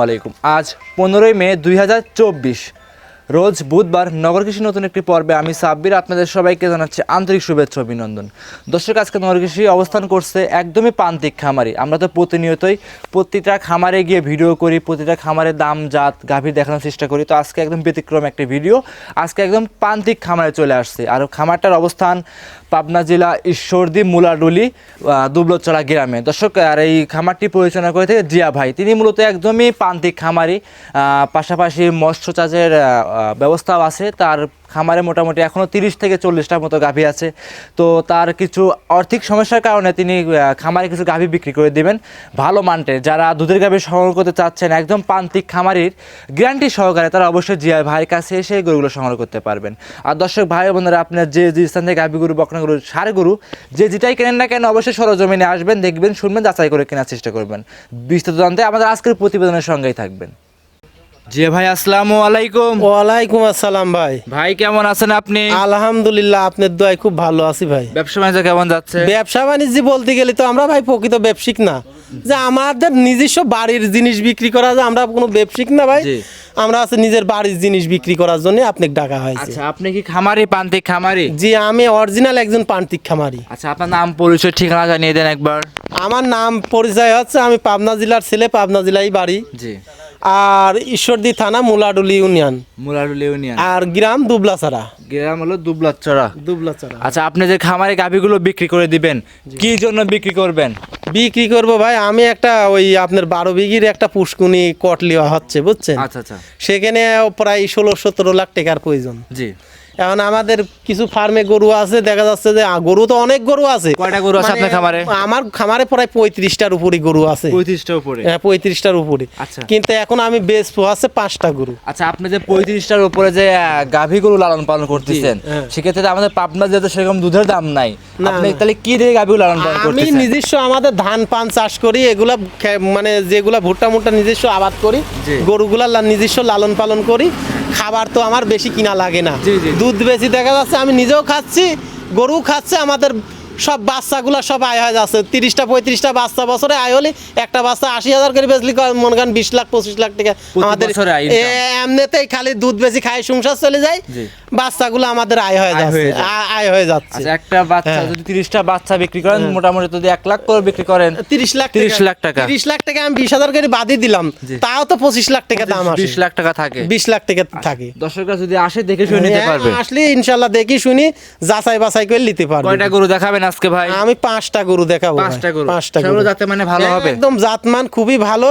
আলাইকুম আজ পনেরোই মে দুই হাজার চব্বিশ। রোজ বুধবার নগর কৃষি নতুন একটি পর্বে আমি সাব্বির, আপনাদের সবাইকে জানাচ্ছি আন্তরিক শুভেচ্ছা অভিনন্দন। দর্শক, আজকে নগর কৃষি অবস্থান করছে একদমই প্রান্তিক খামারি। আমরা তো প্রতিনিয়তই প্রতিটা খামারে গিয়ে ভিডিও করি, প্রতিটা খামারের দাম, জাত, গাভীর দেখানোর চেষ্টা করি। তো আজকে একদম ব্যতিক্রম একটি ভিডিও। আজকে একদম প্রান্তিক খামারে চলে আসছে। আর খামারটার অবস্থান পাবনা জেলা ঈশ্বরদী মুলাডুলি দুবলচড়া গ্রামে। দর্শক, আর এই খামারটি পরিচালনা করে থাকে জিয়া ভাই। তিনি মূলত একদমই প্রান্তিক খামারি। পাশাপাশি মৎস্য চাষের ব্যবস্থাও আছে। তার খামারে মোটামুটি এখনও তিরিশ থেকে চল্লিশটার মতো গাভী আছে। তো তার কিছু আর্থিক সমস্যার কারণে তিনি খামারে কিছু গাভী বিক্রি করে দিবেন। ভালো মানটের যারা দুধের গাভী সংগ্রহ করতে চাচ্ছেন, একদম প্রান্তিক খামারির গ্যারান্টি সহকারে তারা অবশ্যই জিয়া ভাইয়ের কাছে এসে গরুগুলো সংগ্রহ করতে পারবেন। আর দর্শক ভাই বোনেরা, আপনার যে যে স্থান থেকে গাভী গরু, বকনা গরু, সার গরু, যে যেটাই কেনেন না কেন অবশ্যই সরজমিনে আসবেন, দেখবেন, শুনবেন, যাচাই করে কেনার চেষ্টা করবেন। বিস্তারিত জানতে আমাদের আজকের প্রতিবেদনের সঙ্গেই থাকবেন। জি ভাই আসসালামু আলাইকুম। ওয়ালাইকুম আসসালাম ভাই। ভাই কেমন আছেন আপনি? আলহামদুলিল্লাহ আপনার দোয়ায় খুব ভালো আছি ভাই। ব্যবসা বাণিজ্য কেমন যাচ্ছে? ব্যবসা বাণিজ্য বলতে গেলে তো আমরা ভাই প্রকৃত ব্যবসায়িক না। যে আমাদের নিজস্ব বাড়ির জিনিস বিক্রি করা যায় আমরা কোনো ব্যবসায়িক না ভাই। জি। আমরা আছে নিজের বাড়ির জিনিস বিক্রি করার জন্য আপনাকে ডাকা হয়েছে। আচ্ছা আপনি কি খামারি প্রান্তিক খামারি? জি আমি অরিজিনাল একজন পান্তিক খামারি। আচ্ছা আপনার নাম পরিচয় ঠিকানা জানিয়ে দেন একবার। আমার নাম পরিচয় হচ্ছে আমি পাবনা জেলার ছেলে পাবনা জেলায় বাড়ি। জি। আর ঈশ্বরদী থানা মুলাডুলি ইউনিয়ন। মুলাডুলি ইউনিয়ন। আর গ্রাম দুবলাছড়া। গ্রাম হলো দুবলাছড়া। দুবলাছড়া। আচ্ছা আপনি যে খামারে গাভিগুলো বিক্রি করে দিবেন কি জন্য বিক্রি করবেন? বিক্রি করব ভাই আমি একটা ওই আপনার বারো বিঘির একটা পুষ্কুনি কট লিওয়া হচ্ছে বুঝছেন? আচ্ছা আচ্ছা। সেখানে প্রায় ষোলো সতেরো লাখ টাকার প্রয়োজন। জি। এখন আমাদের কিছু ফার্মে গরু আছে দেখা যাচ্ছে যে গরু তো অনেক গরু আছে। কয়টা গরু আছে মানে আপনার খামারে? আমার খামারে প্রায় পঁয়ত্রিশটার উপরে গরু আছে। পঁয়ত্রিশটা উপরে? হ্যাঁ পঁয়ত্রিশটার উপরে। আচ্ছা। কিন্তু এখন আমি বেশ আছে পাঁচটা গরু। আচ্ছা আপনি যে পঁয়ত্রিশটার উপরে যে আহ, গাভীগুলো লালন পালন করতেছেন হ্যাঁ। সেক্ষেত্রে আমাদের পাবনা যেহেতু সেরকম দুধের দাম নাই আপনি তাহলে কি দিয়ে গাভীগুলো লালন পালন আমি নিজস্ব আমাদের ধান পান চাষ করি এগুলা মানে যেগুলা ভুট্টা মুট্টা নিজস্ব আবাদ করি গরুগুলা নিজস্ব লালন পালন করি খাবার তো আমার বেশি কিনা লাগে না। দুধ বেশি দেখা যাচ্ছে আমি নিজেও খাচ্ছি গরু খাচ্ছে আমাদের সব বাচ্চাগুলা সব আয় হয়ে যাচ্ছে। তিরিশটা পঁয়ত্রিশটা বাচ্চা বছরে আয় হলে একটা বাচ্চা আশি হাজার করে বেচলি মনে করেন বিশ লাখ পঁচিশ লাখ টাকা আমাদের। এমনিতেই খালি দুধ বেশি খাই সংসার চলে যায় বাচ্চাগুলো আমাদের আয় হয়ে যাচ্ছে। আয় হয়ে যাচ্ছে। আচ্ছা একটা বাচ্চা হ্যাঁ। যদি তিরিশটা বাচ্চা বিক্রি করেন মোটামুটি যদি এক লাখ করে বিক্রি করেন তিরিশ লাখ 30 লাখ টাকা। তিরিশ লাখ টাকা আমি বিশ হাজার করে বাদই দিলাম তাও তো পঁচিশ লাখ টাকা দাম আসে বিশ লাখ টাকা থাকে। বিশ লাখ টাকা থাকে। দর্শকরা যদি আসে দেখে শুনে নিতে হ্যাঁ, পারবে। আসলে ইনশাল্লাহ দেখি শুনি যাচাই বাছাই করে নিতে পারবে। কয়টা গরু দেখাবেন আজকে ভাই? আমি পাঁচটা গরু দেখাবো পাঁচটা গরু। পাঁচটা গরু। যাতে মানে ভালো হবে। একদম জাতমান খুবই ভালো।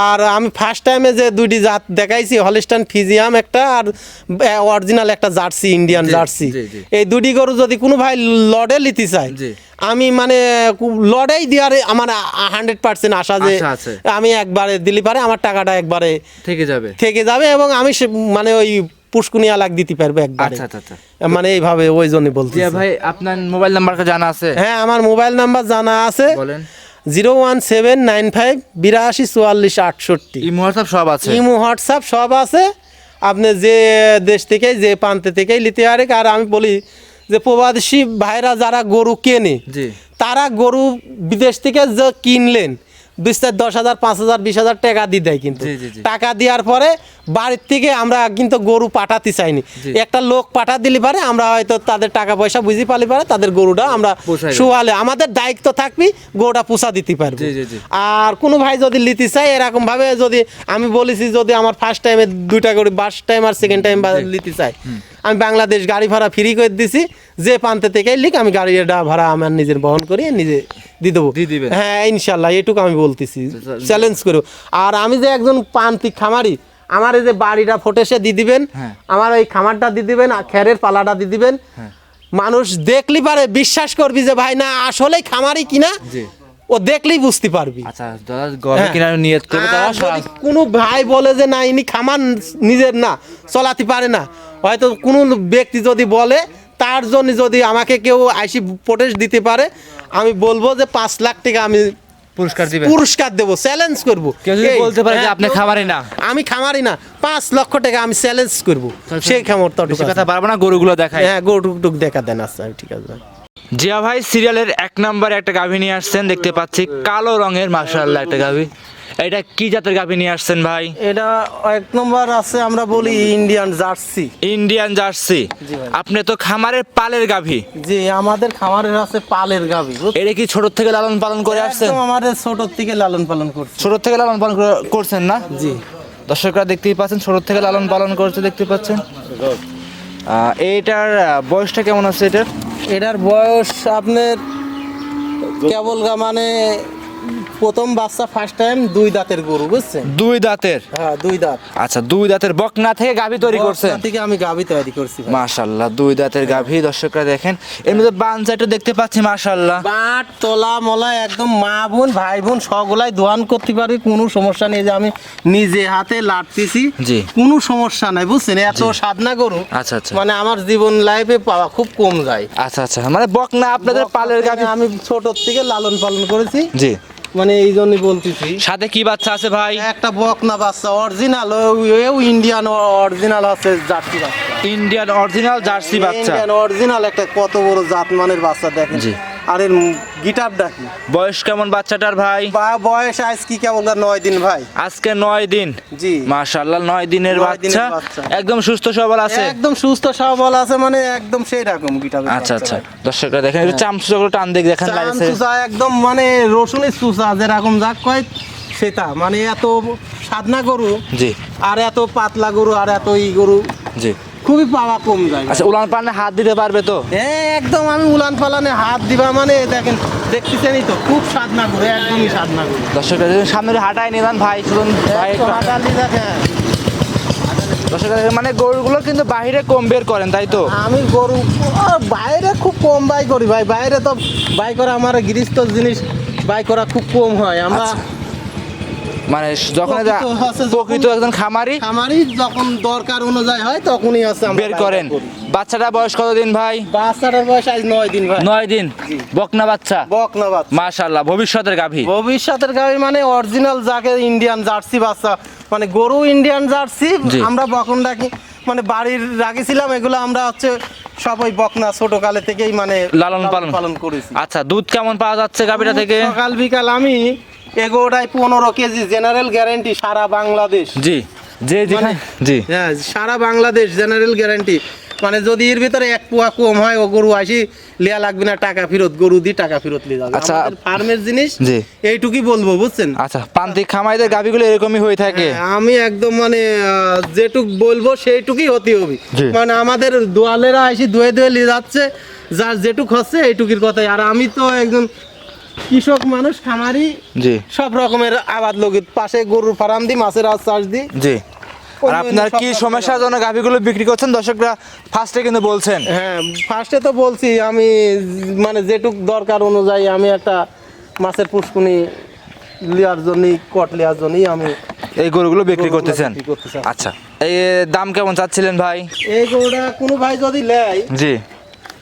আর আমি ফার্স্ট টাইমে যে দুইটি জাত দেখাইছি হলিস্টান ফিজিয়াম একটা আর অরিজিনাল একটা জার্সি ইন্ডিয়ান জার্সি। এই দুটি গরু যদি কোনো ভাই লডে নিতে চায় আমি মানে লড়াই দেওয়ার আমার হান্ড্রেড পার্সেন্ট আশা যে আমি একবারে দিলি পারে আমার টাকাটা একবারে থেকে যাবে। থেকে যাবে এবং আমি মানে ওই পুষ্কুনি আলাক দিতে পারব একবারে। আচ্ছা আচ্ছা আচ্ছা। মানে এইভাবে ওই জন্য বলছি ভাই আপনার মোবাইল নাম্বারটা জানা আছে? হ্যাঁ আমার মোবাইল নাম্বার জানা আছে। বলেন। Zero one seven nine five বিরাশি চুয়াল্লিশ আটষট্টি। ইমো হোয়াটসঅ্যাপ সব আছে? ইমো হোয়াটসঅ্যাপ সব আছে। আপনি যে দেশ থেকে যে প্রান্তে থেকেই নিতে পারে আর আমি বলি যে প্রবাসী ভাইরা যারা গরু কেনে তারা গরু বিদেশ থেকে যে কিনলেন থেকে দশ হাজার পাঁচ হাজার বিশ হাজার টাকা দিয়ে দেয় কিন্তু। টাকা দেওয়ার পরে বাড়ির থেকে আমরা কিন্তু গরু পাঠাতে চাইনি। একটা লোক পাঠা দিলে পারে আমরা হয়তো তাদের টাকা পয়সা বুঝি পালি পারে তাদের গরুটা আমরা শুয়ালে। আমাদের দায়িত্ব থাকবি গরুটা পোষা দিতে পারব। আর কোনো ভাই যদি নিতে চাই এরকম ভাবে যদি আমি বলেছি যদি আমার ফার্স্ট টাইমে দুইটা করে ফার্স্ট টাইম আর সেকেন্ড টাইম নিতে চাই আমি বাংলাদেশ গাড়ি ভাড়া ফ্রি করে দিছি। যে প্রান্তে থেকে লিখ আমি গাড়িটা ভাড়া আমার নিজের বহন করি নিজে দিয়ে দেবো। হ্যাঁ ইনশাল্লাহ এটুকু আমি বলতেছি চ্যালেঞ্জ করো। আর আমি যে একজন প্রান্তিক খামারি আমার এই যে বাড়িটা ফোটেসে দিয়ে দিবেন হ্যাঁ। আমার ওই খামারটা দিয়ে দিবেন আর খেরের পালাটা দিয়ে দিবেন। মানুষ দেখলি পারে বিশ্বাস করবি যে ভাই না আসলেই খামারি কিনা? ও দেখলেই বুঝতে পারবি। আচ্ছা হ্যাঁ। কোনো ভাই বলে যে না ইনি খামার নিজের না চলাতে পারে না। হয়তো কোনো ব্যক্তি যদি বলে তার জন্য যদি আমাকে কেউ আইসি প্রোটেস্ট দিতে পারে আমি বলব যে পাঁচ লাখ টাকা আমি পুরস্কার দিবে পুরস্কার দেবো চ্যালেঞ্জ করব। কেউ যদি বলতে পারে যে হ্যাঁ, আপনি খামারি না। আমি খামারি না পাঁচ লক্ষ টাকা আমি চ্যালেঞ্জ করব। সেই খামর বেশি কথা পারব না গরুগুলো দেখাই। হ্যাঁ গো টুক টুক দেখা দেন আচ্ছা ঠিক আছে। জিয়া ভাই সিরিয়ালের এক নম্বরে একটা গাভী নিয়ে আসছেন দেখতে পাচ্ছি কালো রঙের মার্শাল্লাহ একটা গাভী। এটা কি জাতের গাভী নিয়ে আসছেন ভাই? এটা এক নম্বর আছে আমরা বলি ইন্ডিয়ান জার্সি ইন্ডিয়ান জার্সি আপনি তো খামারের পালের গাভী। জি আমাদের খামারের আছে পালের গাভি এটা কি ছোট থেকে লালন পালন করে আসছেন? আমাদের ছোট থেকে লালন পালন করছে। ছোট থেকে লালন পালন করছেন না? জি। দর্শকরা দেখতেই পাচ্ছেন ছোট থেকে লালন পালন করছে দেখতে পাচ্ছেন। এইটার বয়সটা কেমন আছে এটার? এটার বয়স আপনার কেবল মানে প্রথম বাচ্চা ফার্স্ট টাইম দুই দাঁতের গরু বুঝছেন? দুই দাঁতের? হ্যাঁ দুই দাঁত। আচ্ছা দুই দাঁতের বকনা থেকে গাভী তৈরি বকনা থেকে আমি গাভি তৈরি করছি ভাই। মাশাল্লাহ দুই দাঁতের গাভী দর্শকরা দেখেন। মধ্যে বানচাটা দেখতে পাচ্ছি মাশাল্লাহ বাট তলা মলা একদম মা বোন ভাই বোন সবগুলাই দোয়ান করতে পারবি কোনো সমস্যা নেই যে আমি নিজে হাতে লাটতেছি। জি। কোনো সমস্যা নাই বুঝছেন? এত সাধনা গরু আচ্ছা আচ্ছা। মানে আমার জীবন লাইফে পাওয়া খুব কম যায়। আচ্ছা আচ্ছা। মানে বকনা আপনাদের পালের গাভী আমি ছোট থেকে লালন পালন করেছি। জি। মানে এই জন্যই বলতেছি। সাথে কি বাচ্চা আছে ভাই? একটা বকনা বাচ্চা অরিজিনাল ও ইন্ডিয়ান অরিজিনাল আছে জার্সি বাচ্চা। ইন্ডিয়ান অরিজিনাল জার্সি বাচ্চা। ইন্ডিয়ান অরিজিনাল একটা কত বড় জাতমানের বাচ্চা দেখেন। জি। আর এর গিটারটা কি বয়স কেমন বাচ্চাটার ভাই? বা বয়স আজ কি কেমন নয় দিন ভাই। আজকে নয় দিন। জি। মাশাল্লাহ নয় দিনের বাচ্চা। একদম সুস্থ সবল আছে? একদম সুস্থ সবল আছে মানে একদম সেই রকম গিটার আচ্ছা আচ্ছা। দর্শকরা দেখেন একটু চামচুগুলো টান দেখ দেখেন লাগছে একদম মানে রসুনের চুষা যেরকম যাক কয় সেটা। মানে এত সাদনা গরু জি। আর এত পাতলা গরু আর এত ই গরু। জি। খুবই পাওয়া কম যায়। আচ্ছা উলান পানে হাত দিতে পারবে তো? হ্যাঁ একদম আমি উলান পালানে হাত দিবা মানে দেখেন দেখতেছেনই তো খুব সাদনা গরু একদমই সাদনা গরু দর্শকরা দেখেন সামনে হাঁটায় নিলাম ভাই চলুন ভাই হাঁটালি দেখেন। মানে গরুগুলো কিন্তু বাইরে কম বের করেন তাই তো? আমি গরু বাইরে খুব কম বাই করি ভাই। বাইরে তো বাই করা আমার গৃহস্থ জিনিস বাই করা খুব কম হয়। আমরা আচ্ছা। মানে যখন প্রকৃত একজন খামারি আমারই যখন দরকার অনুযায়ী হয় তখনই হচ্ছে বের করেন। বাচ্চাটা বয়স কতদিন ভাই? বাচ্চাটার বয়স আজ নয় দিন ভাই। নয় দিন? বকনা বাচ্চা? বকনা বাচ্চা। মাশাল্লাহ ভবিষ্যতের গাভী। ভবিষ্যতের গাড়ি মানে অরিজিনাল যাকে ইন্ডিয়ান জার্সি বাচ্চা মানে গরু ইন্ডিয়ান জার্সি আমরা বকন ডাকি মানে বাড়ির রাখেছিলাম এগুলো আমরা হচ্ছে সবাই বকনা ছোট কালে থেকেই মানে লালন পালন। পালন করেছি। আচ্ছা দুধ কেমন পাওয়া যাচ্ছে গাভীটা থেকে? সকাল বিকাল আমি এগোটাই পনেরো কেজি জেনারেল গ্যারান্টি সারা বাংলাদেশ। জি যে যেখানে জি। হ্যাঁ সারা বাংলাদেশ জেনারেল গ্যারান্টি। মানে যদি এর ভিতরে এক পোয়া কম হয় ও গরু আসি লিয়া লাগবে না টাকা ফেরত গরু দি টাকা ফেরত নিয়ে যাবে। আচ্ছা। ফার্মের জিনিস জি। এইটুকুই বলব বুঝছেন? আচ্ছা প্রান্তিক খামাইদের গাভীগুলো এরকমই হয়ে থাকে। হ্যাঁ, আমি একদম মানে যেটুক বলব সেইটুকুই হতে হবে। মানে আমাদের দোয়ালেরা এসে ধুয়ে ধুয়ে নিয়ে যাচ্ছে যার যেটুক হচ্ছে এইটুকির কথাই। আর আমি তো একজন কৃষক মানুষ খামারি জি। সব রকমের আবাদ লোকের পাশে গরুর ফার্ম দিই মাছের আজ চাষ দিই জি। আর আপনার কি সমস্যার জন্য গাভীগুলো বিক্রি করছেন? দর্শকরা ফার্স্টে কিন্তু বলছেন। হ্যাঁ ফার্স্টে তো বলছি আমি মানে যেটুক দরকার অনুযায়ী আমি একটা মাছের পুষ্কুনি লিয়ার জন্যই কট লিয়ার জন্যই আমি এই গরুগুলো বিক্রি করতেছেন। আচ্ছা। এই দাম কেমন চাচ্ছিলেন ভাই? এই গরুটা কোনো ভাই যদি নেয় জি।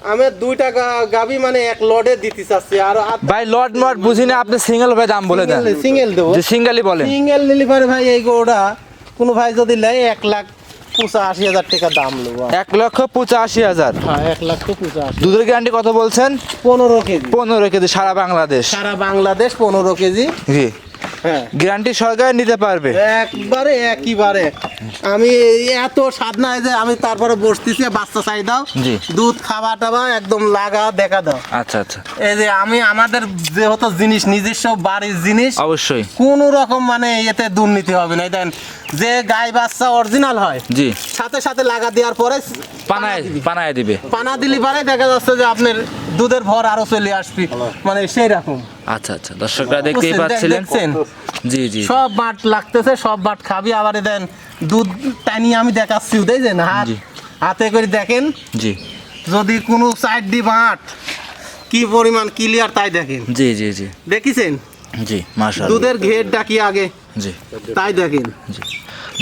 আমি দুই টাকা গাবি মানে এক লডে দিতে চাচ্ছি আর ভাই লট মট বুঝি না আপনি সিঙ্গেল ভাই দাম বলে দেন। সিঙ্গেল দেবো। সিঙ্গেলই বলেন। সিঙ্গেল নিলে পারে ভাই এই গরুটা কোনো ভাই যদি নেয় এক লাখ পঁচাশি হাজার টাকা দাম নেব। এক লক্ষ পঁচাশি হাজার। হ্যাঁ এক তো পঁচাশি। দুধের গ্যারান্টি কত বলছেন? পনেরো কেজি। পনেরো কেজি সারা বাংলাদেশ। সারা বাংলাদেশ পনেরো কেজি। জি। হ্যাঁ। গ্যারান্টি সরকার নিতে পারবে। একবারে একইবারে আমি এত সাধনা যে আমি তারপরে বসতেছি বাচ্চা চাই দাও দুধ খাওয়া টাওয়া একদম লাগা দেখা দাও। আচ্ছা আচ্ছা। এই যে আমি আমাদের যেহেতু জিনিস নিজস্ব বাড়ির জিনিস অবশ্যই। কোন রকম মানে এতে দুর্নীতি হবে না। দেখেন যে গাই বাচ্চা অরিজিনাল হয় জি। সাথে সাথে লাগা দেওয়ার পরে পানায়। পানায় দিবে। পানা দিলি পরে দেখা যাচ্ছে যে আপনার দুধের ভর আরও চলে আসবি। মানে সেই রকম। আচ্ছা আচ্ছা দর্শকরা দেখতেই পাচ্ছিলেন। জি জি। সব বাট লাগতেছে সব বাট খাবি। আবার দেন দুধ টানি আমি দেখাচ্ছি দেখছেন হাত হাতে করে দেখেন। জি। যদি কোনো সাইড দি বাট কি পরিমাণ ক্লিয়ার তাই দেখেন। জি জি জি। দেখিছেন? জি মাশাআল্লাহ। দুধের ঘের ডাকি আগে। জি। তাই দেখেন। জি।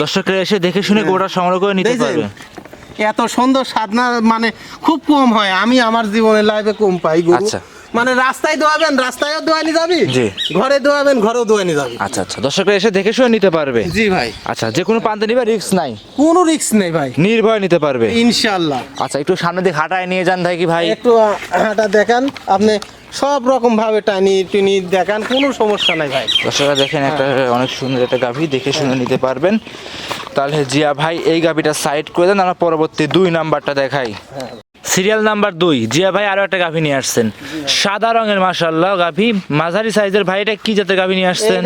দর্শকরা এসে দেখে শুনে গোটা সংগ্রহ করে নিতে? পারবে। এত সুন্দর সাধনা মানে খুব কম হয়। আমি আমার জীবনের লাইফে কম পাই গরু। আচ্ছা। মানে রাস্তায় দোয়াবেন রাস্তায়ও দোয়ানি যাবি জি। ঘরে দোয়াবেন ঘরেও দোয়ানি যাবি। আচ্ছা আচ্ছা। দর্শকরা এসে দেখে শুনে নিতে পারবে। জি ভাই। আচ্ছা যে কোনো প্রান্তে নিবে রিস্ক নাই। কোনো রিস্ক নেই ভাই। নির্ভয় নিতে পারবে। ইনশাল্লাহ আচ্ছা একটু সামনে দিকে হাঁটায় নিয়ে যান ভাই কি ভাই? একটু হাঁটা দেখান। আপনি সব রকম ভাবে টানি টুনি দেখান, কোনো সমস্যা নাই ভাই। দর্শকরা দেখেন একটা অনেক সুন্দর একটা গাভী, দেখে শুনে নিতে পারবেন। তাহলে জিয়া ভাই, এই গাভীটা সাইড করে দেন, আমরা পরবর্তী দুই নাম্বারটা দেখাই। সিরিয়াল নাম্বার দুই। জিয়া ভাই আরও একটা গাভী নিয়ে আসছেন। সাদা রঙের মাশাল্লাহ গাভী। মাঝারি সাইজের ভাই এটা কি জাতের গাভী নিয়ে আসছেন?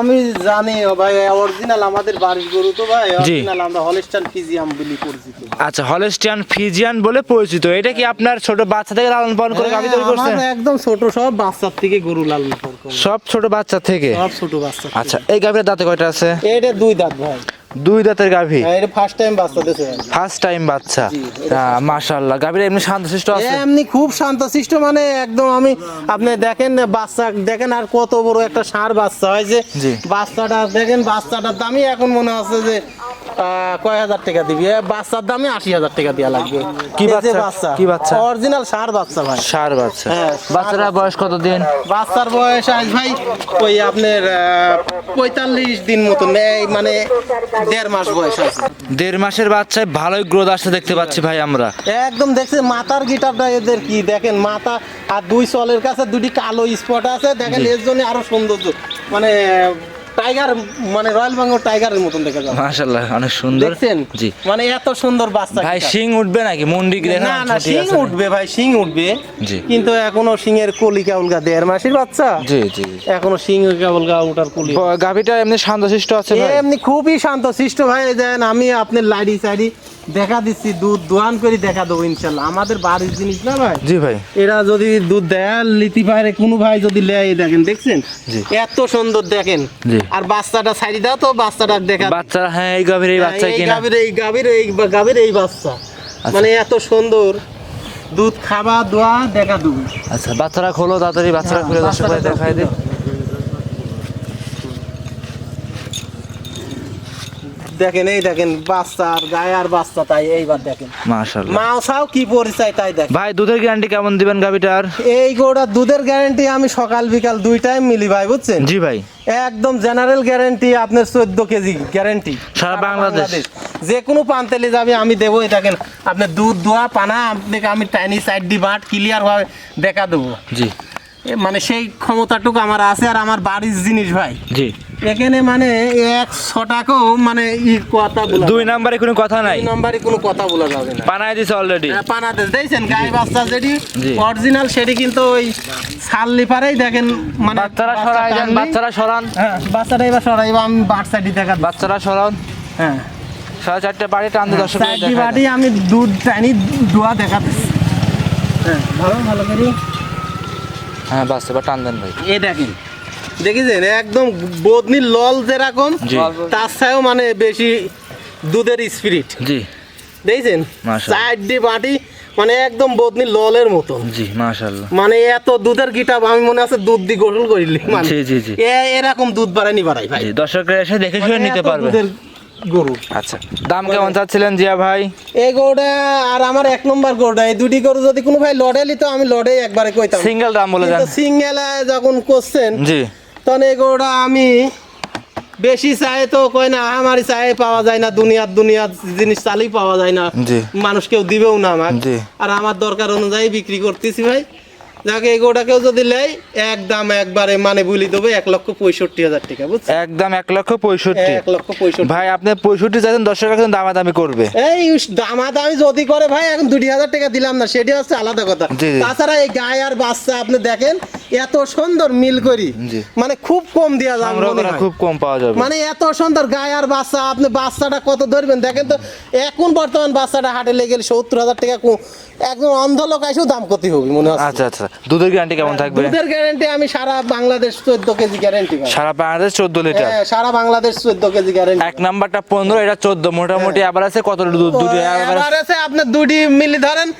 আমি জানি ভাই অরিজিনাল আমাদের বাড়ির গরু তো ভাই। অরিজিনাল আমরা হলিস্টান ফিজিয়াম বলি পরিচিত। আচ্ছা হলেস্টিয়ান ফিজিয়ান বলে পরিচিত। এটা কি আপনার ছোট বাচ্চা থেকে লালন পালন করে গাভী তৈরি করছেন? একদম ছোট সব বাচ্চার থেকে গরু লালন পালন সব ছোট বাচ্চা থেকে? সব ছোট বাচ্চা আচ্ছা এই গাভীর দাঁতে কয়টা আছে? এটা দুই দাঁত ভাই। দুই দাঁতের গাভী? হ্যাঁ, এটা ফার্স্ট টাইম বাচ্চা দিয়েছে ফার্স্ট টাইম বাচ্চা। জি, এটা মাশাল্লাহ গাভীর এমনি শান্তশিষ্ট আছে? এমনি খুব শান্তশিষ্ট মানে একদম আমি আপনি দেখেন বাচ্চা দেখেন আর কত বড় একটা ষাঁড় বাচ্চা হয়েছে জি। বাচ্চাটা দেখেন বাচ্চাটার দামই এখন মনে হচ্ছে যে কয় হাজার টাকা দিবি? বাচ্চার দামে আশি হাজার টাকা দেওয়া লাগবে। কি বাচ্চা? কি বাচ্চা? অরিজিনাল ষাঁড় বাচ্চা ভাই। সার বাচ্চা। হ্যাঁ, বাচ্চারা বয়স কত দিন বাচ্চার বয়স আজ ভাই ওই আপনার পঁয়তাল্লিশ দিন মতন। এই মানে দেড় মাস বয়স আছে। দেড় মাসের বাচ্চায় ভালোই গ্রোথ আসতে দেখতে পাচ্ছি ভাই আমরা। একদম দেখছি মাথার গিটারটা এদের কি? দেখেন মাথা আর দুই চলের কাছে দুটি কালো স্পট আছে। দেখেন এর জন্য আরও সৌন্দর্য। মানে টাইগার মানে রয়্যাল বেঙ্গল টাইগারের মতন দেখা যায় মাশাআল্লাহ অনেক সুন্দর। দেখছেন? জি। মানে এত সুন্দর বাচ্চা ভাই। শিং উঠবে নাকি? মুন্ডি দেখেন না না শিং উঠবে ভাই শিং উঠবে। জি। কিন্তু এখনও শিংয়ের কলিকা উলকা দেড় মাসের বাচ্চা। জি জি। এখনও শিং উলকা উঠার কলি গাভিটা এমনি শান্তশিষ্ট আছে ভাই? এমনি খুবই শান্ত শিষ্ট ভাই দেন আমি আপনার লাড়ি সাইডি দেখা দিচ্ছি দুধ দোয়ান করে দেখা দেবো ইনশাল্লাহ। আমাদের বাড়ির জিনিস না ভাই? জি ভাই। এরা যদি দুধ দেয় লিতি পারে কোনো ভাই যদি লেয় দেখেন দেখছেন? এত সুন্দর দেখেন। আর বাচ্চাটা ছাড়ি দাও তো বাচ্চাটা দেখা বাচ্চা হ্যাঁ এই গাভীর এই বাচ্চা এই গাভীর এই গাভীর এই গাভীর এই বাচ্চা। মানে এত সুন্দর। দুধ খাবা দোয়া দেখা দেবো। আচ্ছা বাচ্চারা খোলো তাড়াতাড়ি বাচ্চারা হ্যাঁ, খুলে দর্শক ভাই বাচ্চারা দেখাই দে দেখেন এই দেখেন বাচ্চা আর গায়ে আর বাচ্চা তাই এইবার দেখেন। মাশাল্লাহ মাও চাও কি পরিচয় তাই দেখেন। ভাই দুধের গ্যারান্টি কেমন দিবেন গাভীটার? এই গোড়া দুধের গ্যারান্টি আমি সকাল বিকাল দুই টাইম মিলি ভাই বুঝছেন? জি ভাই। একদম জেনারেল গ্যারান্টি আপনার চোদ্দ কেজি গ্যারান্টি সারা বাংলাদেশ। যে কোনো পান্তেলে যাবে আমি দেবো এই দেখেন আপনার দুধ দোয়া পানা আপনাকে আমি টাইনি সাইড দি বাট ক্লিয়ার ভাবে দেখা দেবো। জি। মানে সেই ক্ষমতাটুকু আমার আছে আর আমার বাড়ির জিনিস ভাই। জি। এখানে মানে একশো টাকাও মানে ই কথা বলা দুই নাম্বারে কোনো কথা নাই? দুই নম্বরে কোনো কথা বলা যাবে না। পানায় দিছে অলরেডি হ্যাঁ, পানাদেশ দেখছেন গায়ে বাচ্চা যেটি। অরিজিনাল সেটি কিন্তু ওই সাল লিপারেই দেখেন মানে বাচ্চারা বাচ্চা সরাই টানলেই- বাচ্চারা সরান। হ্যাঁ বাচ্চাটা এবার সরাইব আমি বাট সাইডি দেখা বাচ্চারা সরান। হ্যাঁ। সাড়ে চারটে বাড়ি টান দিয়ে দর্শক বাটি দেন। আমি দুধ টানি দোয়া দেখাতেছি। হ্যাঁ ভালো ভালো করি। হ্যাঁ বাস এবার টান দেন ভাই। এ দেখেন দেখেছেন? একদম বদনির লল যেরকম তার ছায়াও মানে বেশি দুধের স্পিরিট জি। দেখছেন। সাইডি বাটি মানে একদম বদনির ললের মতন। জি মাশাল্লাহ মানে এত দুধের গিটাপ আমি মনে আছে দুধ দি গোসল করিলি। মানে জি, জি, জি। এরকম দুধ বাড়ানি বাড়াই ভাই। দর্শকরা এসে দেখে শুনে মানে নিতে পারবে। গরু। আচ্ছা দাম কেমন চাচ্ছিলেন জিয়া ভাই? এই গরুটা আর আমার এক নম্বর গরুটা এই দুটি গরু যদি কোনো ভাই লড়ে নিত আমি লড়ে একবারে কইতাম। সিঙ্গেল দাম বলে যান সিঙ্গেল যখন করছেন জি। তখন এই গরুটা আমি বেশি চাই তো কয় না আমারই চাই পাওয়া যায় না দুনিয়ার দুনিয়ার জিনিস চালই পাওয়া যায় না। মানুষ কেউ দিবেও না আমার আর আমার দরকার অনুযায়ী বিক্রি করতেছি ভাই। যাকে যদি দাম একবারে মানে বলি দেবে এক লক্ষ পঁয়ষট্টি হাজার টাকা একদম এক লক্ষ পঁয়ষট্টি। এক লক্ষ পঁয়ষট্টি। ভাই আপনি পঁয়ষট্টি চাইছেন কিন্তু দামাদামি করবে। এই যদি করে ভাই এখন দুটি হাজার টাকা দিলাম না সেটি হচ্ছে আলাদা কথা। তাছাড়া এই গায়ে আর বাচ্চা আপনি দেখেন এত সুন্দর মিল করি। মানে খুব কম দেওয়া যাবে। খুব কম পাওয়া যাবে। মানে এত সুন্দর গায়ে আর বাচ্চা আপনি বাচ্চাটা কত ধরবেন? দেখেন তো এখন বর্তমান বাচ্চাটা হাটে লেগে গেলে সত্তর হাজার টাকা একদম অন্ধ লোক এসেও দাম ক্ষতি হবে মনে হয় আচ্ছা আচ্ছা। দুধের গ্যারান্টি কেমন থাকবে? দুধের গ্যারান্টি আমি সারা বাংলাদেশ চোদ্দ কেজি গ্যারান্টি সারা বাংলাদেশ চোদ্দ লিটার? হ্যাঁ সারা বাংলাদেশ চোদ্দ কেজি গ্যারান্টি এক নাম্বারটা পনেরো এটা চোদ্দ। মোটামুটি আবার আছে কত দুধ? দুধ আবার আছে আপনার দুটি মিলি ধরেন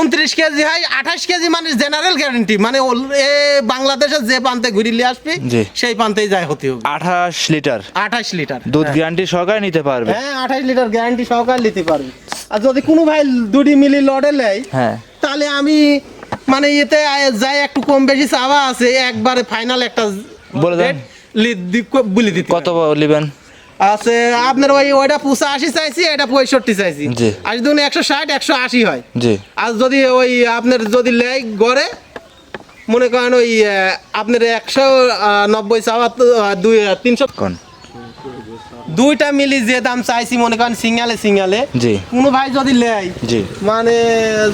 উনত্রিশ কেজি হয় আঠাশ কেজি মানে জেনারেল গ্যারান্টি মানে বাংলাদেশের যে পান্তে ঘুরিলে আসবে সেই পান্তেই যায় হতে হবে। আঠাশ লিটার? আঠাশ লিটার দুধ গ্যারান্টি সহকারে নিতে পারবে? হ্যাঁ আঠাশ লিটার গ্যারান্টি সহকারে নিতে পারবে। আর যদি কোনো ভাই দুটি মিলি লড়ে নেয় হ্যাঁ। তাহলে আমি মানে এতে যাই একটু কম বেশি চাওয়া আছে একবারে ফাইনাল একটা বলে দেন। বলে দিতে কত নেবেন আছে আপনার ওই ওইটা পুষা আশি চাইছি এটা পঁয়ষট্টি চাইছি। আর যদি একশো ষাট একশো আশি হয়। জি। আর যদি ওই আপনার যদি লেগ গড়ে মনে করেন ওই আপনার একশো নব্বই চাওয়া দুই তিনশো কোন? দুইটা মিলি যে দাম চাইছি মনে করেন সিঙ্গালে সিঙ্গালে জি। কোনো ভাই যদি লেয় জি। মানে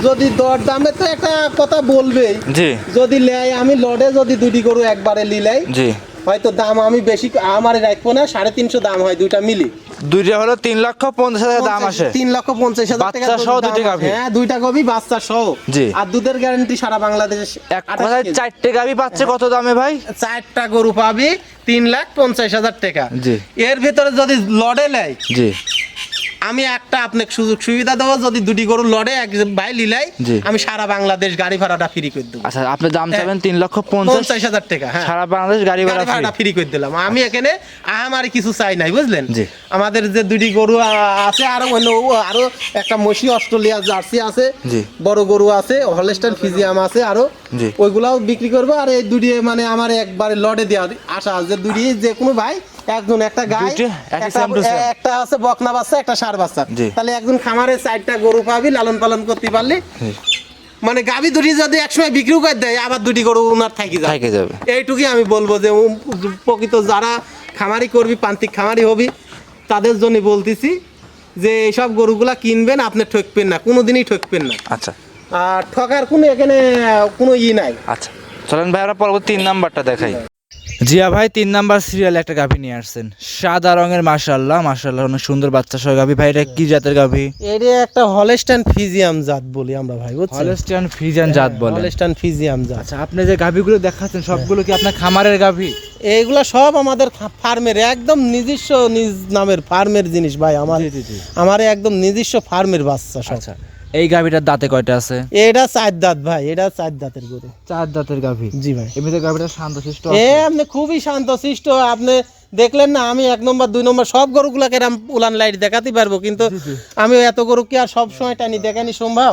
যদি দর দামে তো একটা কথা বলবেই জি। যদি লেয় আমি লডে যদি দুটি গরু একবারে লিলাই জি। হয়তো দাম আমি বেশি আমার রাখব না সাড়ে তিনশো দাম হয় দুইটা মিলি। দুইটা হলো তিন লক্ষ পঞ্চাশ হাজার দাম আসে। তিন লক্ষ পঞ্চাশ হাজার টাকা বাচ্চা সহ দুইটা গাভী? হ্যাঁ দুইটা গাভি বাচ্চা সহ। জি। আর দুধের গ্যারান্টি সারা বাংলাদেশ এক কথায় চারটে গাভি পাচ্ছে কত দামে ভাই? চারটা গরু পাবি তিন লাখ পঞ্চাশ হাজার টাকা। জি। এর ভিতরে যদি লড়ে নেয় জি। আমি একটা আপনাকে সুযোগ সুবিধা দেবো যদি দুটি গরু লড়ে এক ভাই লিলাই আমি সারা বাংলাদেশ গাড়ি ভাড়াটা ফ্রি করে দেবো। আচ্ছা আপনি দাম চাবেন তিন লক্ষ পঞ্চাশ? হাজার টাকা হ্যাঁ। সারা বাংলাদেশ গাড়ি ভাড়াটা ফ্রি করে দিলাম। আমি এখানে আমার কিছু চাই নাই বুঝলেন। আমাদের যে দুটি গরু আছে আরও অন্য আরও একটা মসি অস্ট্রেলিয়া জার্সি আছে জি। বড় গরু আছে হলস্টাইন ফিজিয়াম আছে আরও ওইগুলাও বিক্রি করব। আর এই দুটি মানে আমার একবারে লড়ে দেওয়া আশা আছে যে দুটি যে কোনো ভাই একজন একটা গাই একটা আছে বকনা বাচ্চা একটা বাচ্চা। তাহলে একজন খামারে চারটা গরু পাবি লালন পালন করতে পারলি। মানে গাভি দুটি যদি একসময় বিক্রিও করে দেয় আবার দুটি গরু ওনার থাকি যায় যাবে। এইটুকুই আমি বলব যে প্রকৃত যারা খামারি করবি প্রান্তিক খামারি হবি তাদের জন্য বলতেছি যে এইসব গরুগুলা কিনবেন আপনি ঠকবেন না কোনো দিনই ঠকবেন না। আচ্ছা। আর ঠকার কোনো এখানে কোনো ই নাই। আচ্ছা। চলেন ভাই আমরা পরবর্তী তিন নাম্বারটা দেখাই। জিয়া ভাই তিন নাম্বার সিরিয়াল একটা গাভী নিয়ে আসছেন। সাদা রঙের মাশাল্লাহ মাশাল্লাহ অনেক সুন্দর বাচ্চা সহ গাভী। ভাই এটা কি জাতের গাভী? এটা একটা হলেস্টান ফিজিয়াম জাত বলি আমরা ভাই বুঝছেন? হলস্টিয়ান ফ্রিজিয়ান জাত বলে। হলেস্টান ফিজিয়াম জাত। আচ্ছা আপনি যে গাভীগুলো দেখাচ্ছেন সবগুলো কি আপনার খামারের গাভী? এইগুলা সব আমাদের ফার্মের একদম নিজস্ব নিজ নামের ফার্মের জিনিস ভাই আমার। আমার একদম নিজস্ব ফার্মের বাচ্চা সব। আচ্ছা। এই গাভীটার দাঁতে কয়টা আছে? এটা চার দাঁত ভাই এটা চার দাঁতের গরু। চার দাঁতের গাভী? জি ভাই। এমনিতে গাভীটা শান্তশিষ্ট এ আপনি খুবই শান্ত শিষ্ট আপনি দেখলেন না আমি এক নম্বর দুই নম্বর সব গরুগুলাকে এরম উলান লাইট দেখাতে পারব কিন্তু আমি এত গরু কি আর সব সময় টানি দেখানি সম্ভব?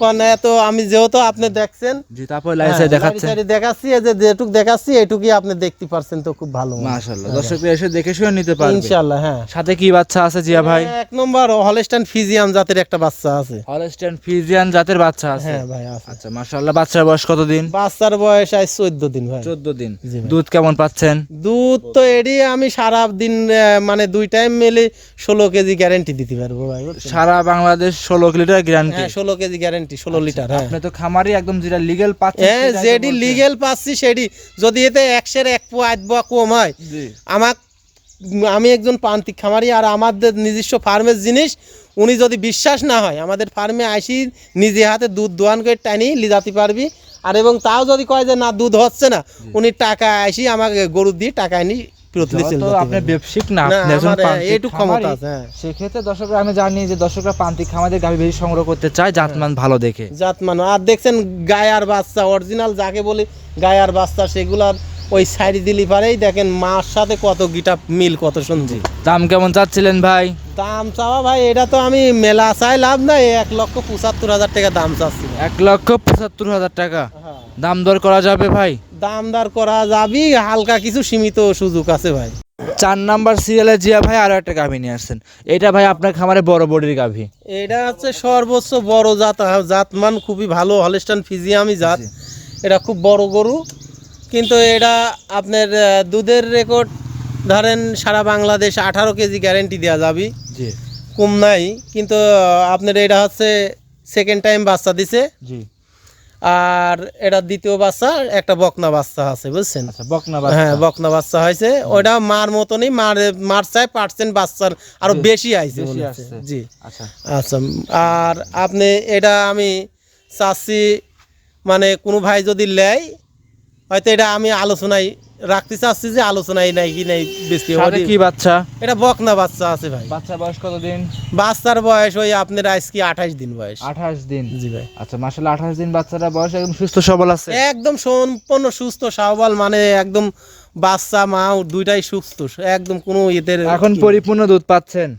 আমি যেহেতু আপনি দেখছেন জি তারপর লাইসে হ্যাঁ, দেখাচ্ছি। এই যে যেটুক দেখাচ্ছি এটুকুই আপনি দেখতে পারছেন তো খুব ভালো। মাশাআল্লাহ দর্শকরা এসে দেখে শুনে নিতে পারবে। ইনশাআল্লাহ হ্যাঁ। সাথে কি বাচ্চা আছে জিয়া ভাই? এক নম্বর হলস্টাইন ফিজিয়াম জাতের একটা বাচ্চা আছে। হলস্টিয়ান ফ্রিজিয়ান জাতের বাচ্চা আছে। হ্যাঁ ভাই আছে। আচ্ছা মাশাআল্লাহ বাচ্চার বয়স কতদিন? বাচ্চার বয়স আজ চোদ্দ দিন ভাই। চোদ্দ দিন। দুধ কেমন পাচ্ছেন? দুধ তো এডি আমি সারা দিন আহ, মানে দুই টাইম মেলে ষোলো কেজি গ্যারেন্টি দিতে পারব ভাই সারা বাংলাদেশ ষোলো লিটার গ্যারান্টি হ্যাঁ ষোলো কেজি গ্যারেন্টি ষোলো লিটার হ্যাঁ। আপনি তো খামারি একদম যেটা লিগেল পাচ্ছেন হ্যাঁ যেটি লিগেল পাচ্ছি সেটি যদি এতে একশের এক পোয়া আধ পোয়া কম হয় জি। আমার আমি একজন প্রান্তিক খামারি আর আমাদের নিজস্ব ফার্মের জিনিস উনি যদি বিশ্বাস না হয় আমাদের ফার্মে আসি নিজে হাতে দুধ দোয়ান করে টানি লিজাতে পারবি। আর এবং তাও যদি কয় যে না দুধ হচ্ছে না উনি টাকা আসি আমাকে গরু দিয়ে টাকা আনি হ্যাঁ। সেক্ষেত্রে দর্শকরা আমি জানি যে দর্শকরা প্রান্তিক খামাদের গাভী বেশি সংগ্রহ করতে চায় জাতমান ভালো দেখে। জাত মানো আর দেখছেন গায়ার বাচ্চা অরিজিনাল যাকে বলি গায়ার বাচ্চা সেগুলার ওই সাইড দিলি পারেই দেখেন মার সাথে কত গিটা মিল কত শুনছি দাম কেমন চাচ্ছিলেন ভাই? দাম চাওয়া ভাই এটা তো আমি মেলা চাই লাভ নাই এক লক্ষ পঁচাত্তর হাজার টাকা দাম চাচ্ছি। এক লক্ষ পঁচাত্তর হাজার টাকা। হ্যাঁ। দাম দর করা যাবে ভাই? দাম দর করা যাবি হালকা কিছু সীমিত সুযোগ আছে ভাই। চার নাম্বার সিরিয়ালে জিয়া ভাই আরও একটা গাভী নিয়ে আসছেন। এটা ভাই আপনার খামারে বড় বডির গাভী। এটা হচ্ছে সর্বোচ্চ বড় জাত জাতমান খুবই ভালো হলিস্টান ফিজিয়ামি জাত। এটা খুব বড় গরু। কিন্তু এটা আপনার দুধের রেকর্ড ধরেন সারা বাংলাদেশ আঠারো কেজি গ্যারেন্টি দেওয়া যাবে। জি। কম নাই কিন্তু আপনার এটা হচ্ছে সেকেন্ড টাইম বাচ্চা দিছে। জি। আর এটা দ্বিতীয় বাচ্চা একটা বকনা বাচ্চা আছে বুঝছেন? বকনা বকনা হ্যাঁ বকনা বাচ্চা হয়েছে। ওটা মার মতনই মার মার চায় পার্সেন্ট বাচ্চার আরও বেশি আইছে। জি। আচ্ছা। আচ্ছা আর আপনি এটা আমি চাচ্ছি মানে কোনো ভাই যদি নেয় হয়তো এটা আমি আলোচনায় রাখতে চাচ্ছি যে আলোচনাই নাই কি নাই বেশি সাথে কি? বাচ্চা? এটা বকনা বাচ্চা আছে ভাই। বাচ্চার বয়স কতদিন? বাচ্চার বয়স ওই আপনার আজকে আঠাশ দিন বয়স। আঠাশ দিন? জি ভাই। আচ্ছা মাসাল্লাহ আঠাশ দিন বাচ্চাটা বয়স একদম সুস্থ সবল আছে। একদম সম্পূর্ণ সুস্থ সবল মানে একদম বাচ্চা মা দুইটাই সুস্থ একদম কোনো এদের এখন পরিপূর্ণ দুধ পাচ্ছেন।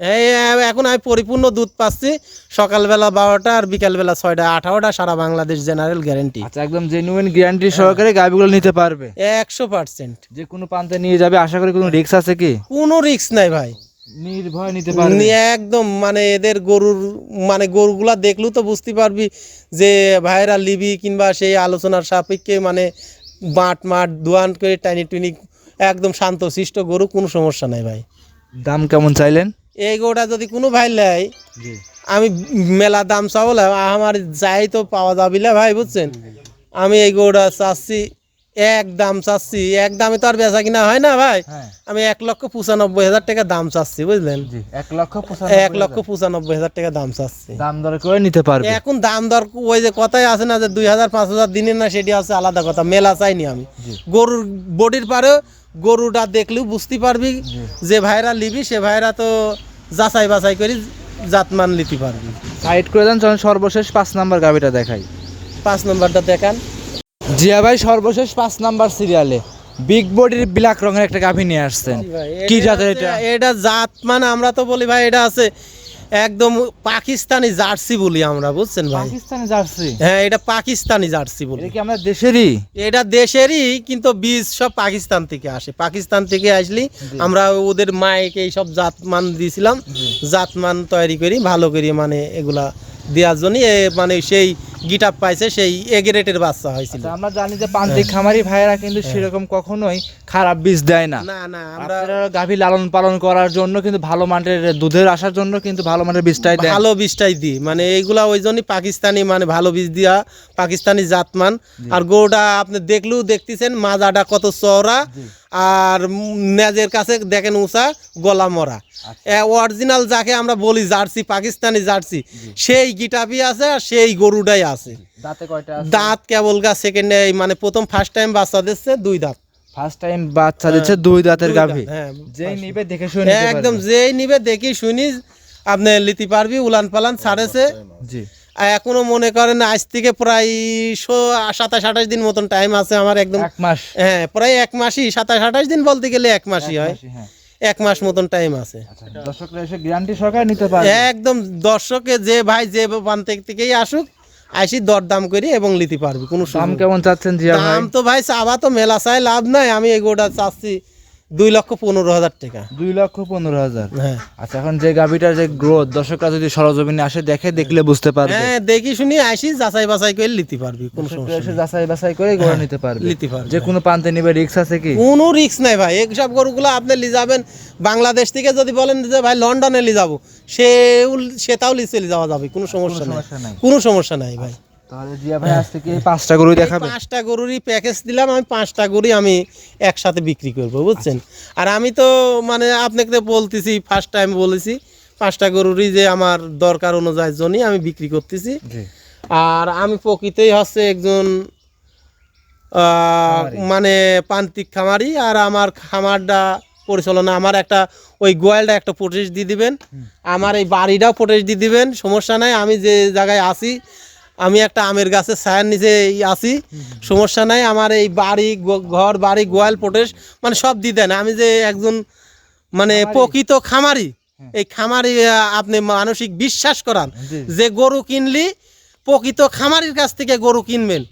এই এখন আমি পরিপূর্ণ দুধ পাচ্ছি। সকালবেলা বারোটা আর বিকালবেলা ছয়টা আঠারোটা সারা বাংলাদেশ জেনারেল গ্যারেন্টি। আচ্ছা একদম জেনুইন গ্যারান্টি সহকারে গাভিগুলো নিতে পারবে। একশো পার্সেন্ট। যে কোনো প্রান্তে নিয়ে যাবে আশা করি কোনো রিস্ক আছে কি? কোনো রিস্ক নাই ভাই। নির্ভয় নিতে পারবে। একদম মানে এদের গরুর মানে গরুগুলা দেখলেও তো বুঝতে পারবি যে ভাইরা লিবি কিংবা সেই আলোচনার সাপেক্ষে মানে মাঠ মাঠ দোয়ান করে টাইনি টুনি একদম শান্ত শিষ্ট গরু কোনো সমস্যা নাই ভাই। দাম কেমন চাইলেন? এই গরুটা যদি কোনো ভাই নেয় আমি মেলা দাম চাবো না আমার যাই তো পাওয়া যাবি ভাই বুঝছেন? আমি এই গরুটা চাচ্ছি এক দাম চাচ্ছি এক দামে তো আর বেচা কিনা হয় না ভাই। হ্যাঁ। আমি এক লক্ষ পঁচানব্বই হাজার টাকা দাম চাচ্ছি বুঝলেন? এক লক্ষ এক লক্ষ পঁচানব্বই হাজার টাকা দাম চাচ্ছি। দাম দর করে নিতে পারবে। এখন দাম দর ওই যে কথাই আছে না যে দুই হাজার পাঁচ হাজার দিনের না সেটি আছে আলাদা কথা মেলা চাইনি আমি। গরুর বডির পারেও গরুটা দেখলেও বুঝতে পারবি যে ভাইরা লিবি সে ভাইরা তো যাচাই বাছাই করি জাতমান লিতে পারবি। সাইড করে দেন চলুন সর্বশেষ পাঁচ নাম্বার গাবিটা দেখাই। পাঁচ নম্বরটা দেখান। জিয়া ভাই সর্বশেষ পাঁচ নাম্বার সিরিয়ালে বিগ বডির ব্ল্যাক রঙের একটা গাভি নিয়ে আসছেন। কি জাতের এটা? এটা জাত মানে আমরা তো বলি ভাই এটা আছে একদম পাকিস্তানি জার্সি বলি আমরা বুঝছেন ভাই? পাকিস্তানি জার্সি? হ্যাঁ এটা পাকিস্তানি জার্সি বলি। এটা কি আমরা দেশেরই? এটা দেশেরই কিন্তু বীজ সব পাকিস্তান থেকে আসে। পাকিস্তান থেকে আসলি আমরা ওদের মায়েকে এই সব জাতমান দিয়েছিলাম জাতমান তৈরি করি ভালো করি মানে এগুলা দেওয়ার জন্য মানে সেই গিটাপ পাইছে সেই এগ্রেটের বাচ্চা হয়েছিল। আচ্ছা, আমরা জানি যে প্রান্তিক খামারি ভাইয়েরা কিন্তু সেরকম কখনোই খারাপ বীজ দেয় না। না না আমরা গাভী লালন পালন করার জন্য কিন্তু ভালো মানের দুধের আসার জন্য কিন্তু ভালো মানের বীজটাই দেয় ভালো বীজটাই দিই। মানে এইগুলা ওই জন্যই পাকিস্তানি মানে ভালো বীজ দিয়া পাকিস্তানি জাতমান। আর গরুটা আপনি দেখলেও দেখতেছেন মাজাটা কত চওড়া। আর নেজের কাছে দেখেন উঁচা গলা মরা। অরিজিনাল যাকে আমরা বলি জার্সি পাকিস্তানি জার্সি সেই গিটাপি আছে আর সেই গরুটাই আছে। দাঁত কেবল গা সেকেন্ডে মানে প্রথম ফার্স্ট টাইম বাচ্চা দিচ্ছে দুই দাঁত। ফার্স্ট টাইম বাচ্চা দিচ্ছে দুই দাঁতের গাভী হ্যাঁ যেই নিবে দেখে শুনে একদম। যেই নিবে দেখি শুনি আপনি লিতে পারবি উলান পালান ছাড়েছে। জি। এখনও মনে করেন আজ থেকে প্রায় সাতাশ আঠাশ দিন মতন টাইম আছে আমার একদম। এক মাস। হ্যাঁ প্রায় এক মাসই সাতাশ আঠাশ দিন বলতে গেলে এক মাসই হয়। হ্যাঁ। এক মাস মতন টাইম আছে। আচ্ছা, দর্শকরা এসে গ্যারান্টি সহকারে নিতে পারবে। একদম দর্শকে যে ভাই যে প্রান্ত থেকেই আসুক আসি দরদাম করি এবং নিতে পারবি কোনো দাম কেমন চাচ্ছেন দাম তো ভাই চাবা তো মেলা চাই লাভ নাই আমি এগোটা চাচ্ছি। দুই লক্ষ পনেরো হাজার টাকা। দুই লক্ষ পনেরো হাজার। হ্যাঁ। আচ্ছা এখন যে গাভিটার যে গ্রোথ দর্শকরা যদি সরজমিনে আসে দেখে দেখলে বুঝতে পারবে। হ্যাঁ দেখি শুনি আসি যাচাই বাছাই করে নিতে পারবি কোনো সমস্যা এসে যাচাই বাছাই করে গড়ে নিতে পারবে। নিতে পারবে, যে কোনো প্রান্তে নিবে রিক্স আছে কি? কোনো রিস্ক নাই ভাই এইসব গরুগুলো আপনি লি যাবেন বাংলাদেশ থেকে যদি বলেন যে ভাই লন্ডনে লি যাব সেও সেটাও লি চলে যাওয়া যাবে কোনো সমস্যা নাই। কোনো সমস্যা নাই ভাই। তাহলে জিয়া ভাই আজ থেকে পাঁচটা গরু দেখাবে। পাঁচটা গরুরই প্যাকেজ দিলাম আমি পাঁচটা গরুই আমি একসাথে বিক্রি করব বুঝছেন? আর আমি তো মানে আপনাকে বলতেছি ফার্স্ট টাইম বলেছি পাঁচটা গরুরই যে আমার দরকার অনুযায়ী জন্যই আমি বিক্রি করতেছি। আর আমি প্রকৃতই হচ্ছে একজন মানে প্রান্তিক খামারি আর আমার খামারটা পরিচালনা আমার একটা ওই গোয়ালটা একটা পোটেশ দিয়ে দিবেন। আমার এই বাড়িটাও পোটেশ দিয়ে দিবেন সমস্যা নাই আমি যে জায়গায় আছি আমি একটা আমের গাছের ছায়ার নিচে আছি সমস্যা নাই আমার এই বাড়ি ঘর বাড়ি গোয়াল পোটেশ মানে সব দিয়ে দেন আমি যে একজন মানে প্রকৃত খামারি এই খামারি আপনি মানসিক বিশ্বাস করান যে গরু কিনলি প্রকৃত খামারির কাছ থেকে গরু কিনবেন।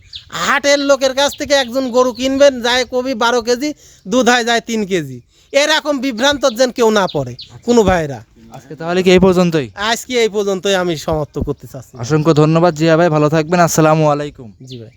হাটের লোকের কাছ থেকে একজন গরু কিনবেন যায় কবি বারো কেজি দুধ হয় যায় তিন কেজি। এরকম বিভ্রান্ত যেন কেউ না পড়ে কোনো ভাইরা। আজকে তাহলে কি এই পর্যন্তই? আজকে এই পর্যন্তই আমি সমাপ্ত করতে চাচ্ছি। অসংখ্য ধন্যবাদ জিয়া ভাই ভালো থাকবেন আসসালামু আলাইকুম। জি ভাই।